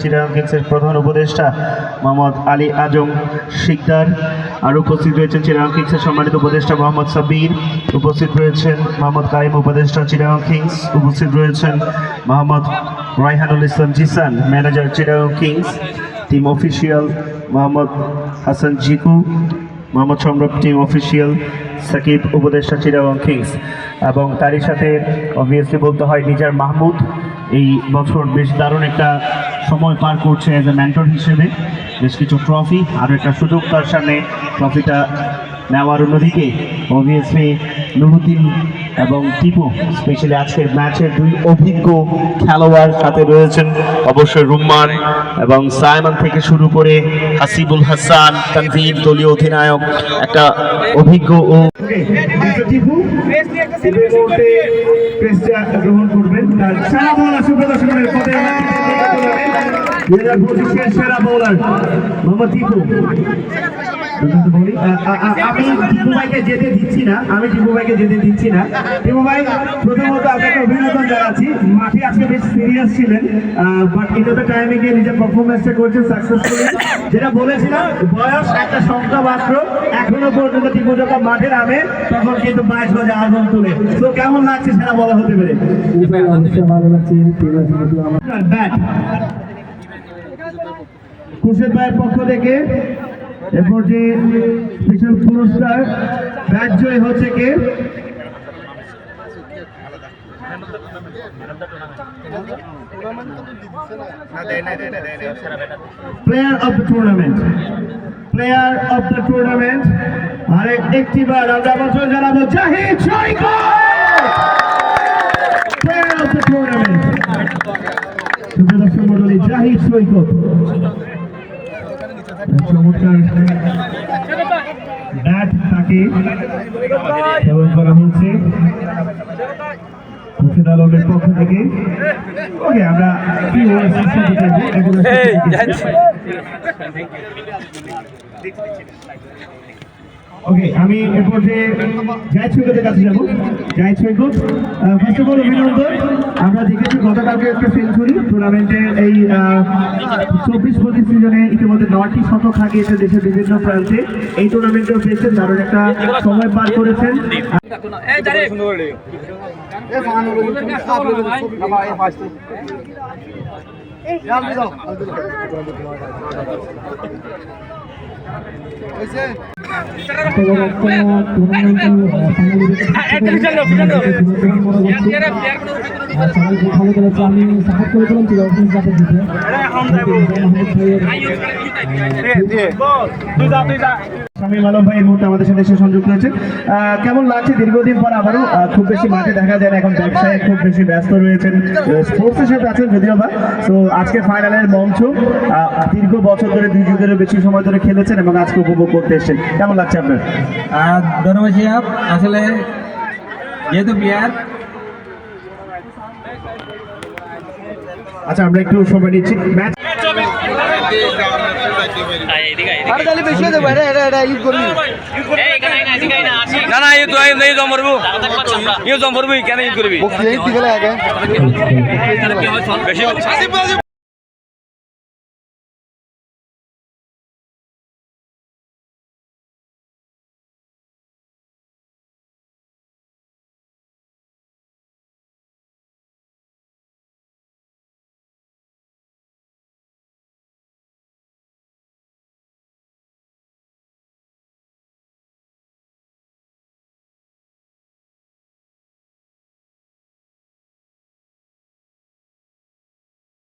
চিটাগাং কিংসের প্রধান উপদেষ্টা মোহাম্মদ আলী আজম শিকদার। আর উপস্থিত রয়েছেন চিটাগাং কিংসের সম্মানিত উপদেষ্টা মোহাম্মদ সাবির উপস্থিত রয়েছেন মোহাম্মদ কাইম উপদেষ্টা চিটাগাং কিংস উপস্থিত রয়েছেন Mohammad Raihanul Islam Jisan, manager Chittagong kings team official Mohammad Hasan Jiku, Mohammad Samrat team official Shakib উপদেষ্টা চিটাগং কিংস এবং তারই সাথে অবভিয়াসলি বলতে হয় নিজার মাহমুদ। এই বছর বেশ দারুণ একটা সময় পার করছে অ্যাজ এ মেন্টর হিসেবে। বেশ কিছু ট্রফি আর একটা সুযোগ তার সামনে। ট্রফিটা নেওয়ার অন্যদিকে অবভিয়াসলি নুরুদ্দিন এবং টিপু স্পেশালি আজকের ম্যাচের দুই অভিজ্ঞ খেলোয়াড় সাথে রয়েছেন অবশ্যই রুম্মান এবং সায়মান থেকে শুরু করে হাসিবুল হাসান তানভীর দলীয় অধিনায়ক একটা অভিজ্ঞ ও গ্রহণ করবেন। তার দুই হাজার পঁচিশের সেরা বোলার মোহাম্মদ আমি টিপু ভাইকে যেতে দিচ্ছি না আমি টিপু ভাইকে যেতে দিচ্ছি না টিপু ভাই প্রথমত আপনাকে অভিনন্দন জানাচ্ছি মাঠে আজকে বেশ সিরিয়াস ছিলেন বাট ইন্টার টাইমে গিয়ে নিজের পারফরমেন্সটা করছেন সাকসেসফুলি যেটা বলেছিলাম বয়স একটা সংখ্যা মাত্র এখনও পর্যন্ত টিপু যখন মাঠে নামে তখন কিন্তু বাইশ বাজে আগুন তুলে তো কেমন লাগছে সেটা বলা হতে পারে ব্যাট খুরশেদ ভাইয়ের পক্ষ থেকে এরপর যে স্পেশাল পুরস্কার ব্যাট জয় হচ্ছে কে? Player of the tournament player of the tournament আরেক একটি বার আমরা বছর জানাব Zahid player of the tournament Zahid Saikat. Bat তাকে সেবন করা হচ্ছে। খুশিদ আলমের পক্ষ থেকে। ওকে আমরা কি ওকে আমি এরপর যে জাহিদ সৈকতের কাছে যাব। Zahid Saikat first of all অভিনন্দন। আমরা দেখেছি গতকালকে একটা সেঞ্চুরি টুর্নামেন্টের এই চব্বিশ পঁচিশ সিজনে ইতিমধ্যে নয়টি শতক হাঁকিয়েছে দেশের বিভিন্ন প্রান্তে। এই টুর্নামেন্টেও পেয়েছেন দারুণ একটা সময় পার করেছেন। করেছে আমি সাপোর্ট করেছিলাম ছিল অফিস যাতে দিতে স্বামী ভাই এই মুহূর্তে আমাদের সাথে এসে সংযুক্ত হয়েছে কেমন লাগছে? দীর্ঘদিন পর আবারও খুব বেশি মাঠে দেখা যায় এখন ব্যবসায় খুব বেশি ব্যস্ত রয়েছেন। স্পোর্টসের সাথে আছেন যদিও বা। তো আজকে ফাইনালের মঞ্চ দীর্ঘ বছর ধরে দুই যুগেরও বেশি সময় ধরে খেলেছেন এবং আজকে উপভোগ করতে এসেছেন। কেমন লাগছে আপনার? ধন্যবাদ সাহেব আসলে যেহেতু প্লেয়ার আচ্ছা আমরা একটু সময় নিচ্ছি। ম্যাচ না না ইউ তো এই জম করব ইউ জম করবি কেন ইউ করবি? বেশি